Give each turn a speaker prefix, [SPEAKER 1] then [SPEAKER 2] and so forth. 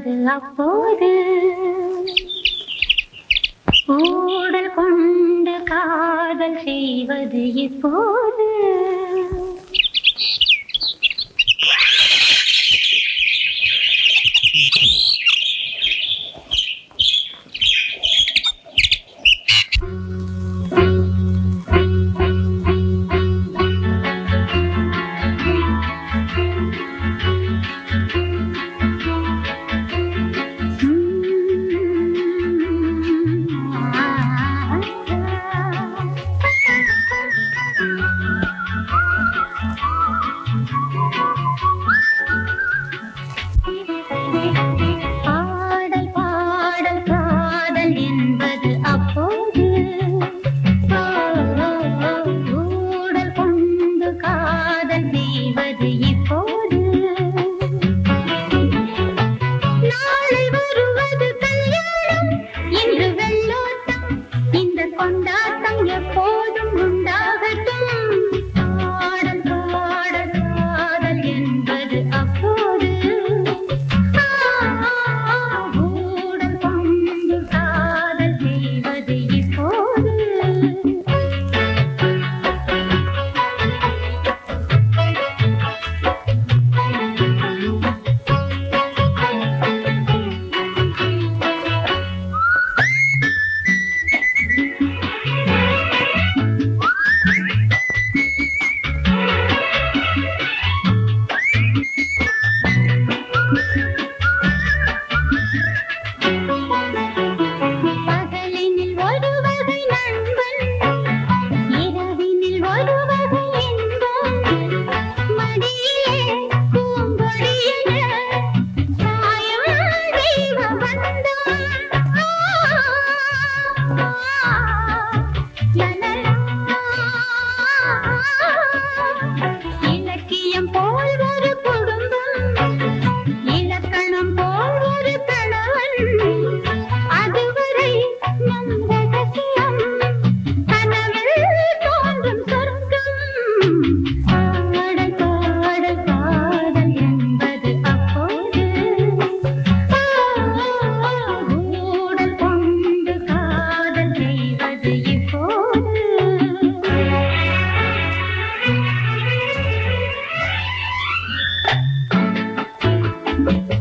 [SPEAKER 1] வந்தது அப்போது ஊடல் கொண்டு காதல் செய்வது இப்போது Thank you. Bye. thank you